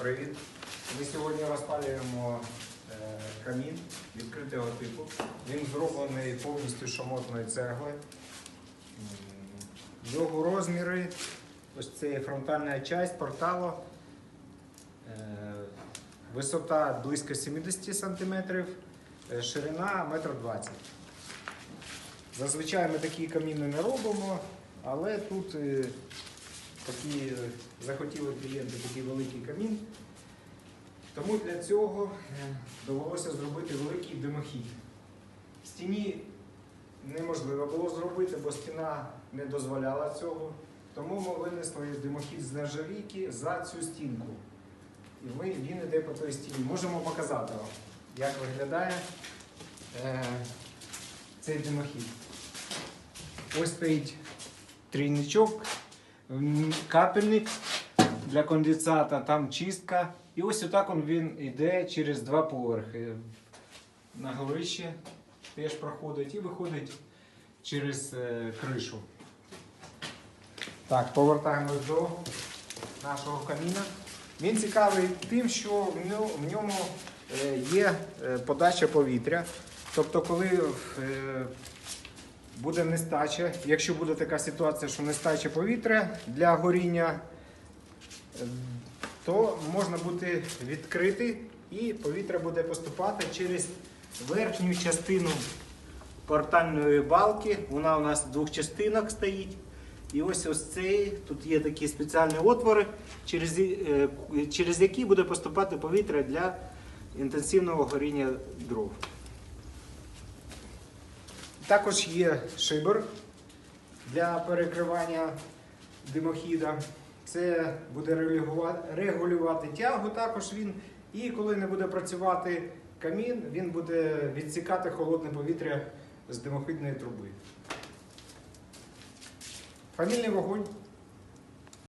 Привіт! Ми сьогодні розпалюємо е, камін відкритого типу. Він зроблений повністю шамотної цегли. Його розміри, ось це фронтальна частина порталу. Е, Висота близько 70 см, е, ширина 1,20 м. Зазвичай ми такі каміни не робимо, але тут такі е, захотіли клієнти такий великий камін. Тому для цього е, довелося зробити великий димохід. Стіні неможливо було зробити, бо стіна не дозволяла цього. Тому ми винесли димохід з нержавійки за цю стінку. І ми, він йде по той стіні. Можемо показати вам, як виглядає е, цей димохід. Ось стоїть трійничок, капельник для конденсата, там чистка. І ось отак він йде через два поверхи. На горище теж проходить і виходить через е, кришу. Так, повертаємось до нашого каміна. Він цікавий тим, що в ньому е, є е, подача повітря. Тобто, коли буде нестача, якщо буде така ситуація, що нестача повітря для горіння, е, то можна буде відкрити і повітря буде поступати через верхню частину портальної балки. Вона у нас з двох частинок стоїть. І ось ось цей, тут є такі спеціальні отвори, через, е, через які буде поступати повітря для інтенсивного горіння дров. Також є шибер для перекривання димохіда. Це буде регулювати, тягу також він. І коли не буде працювати камін, він буде відсікати холодне повітря з димохідної труби. Фамільний вогонь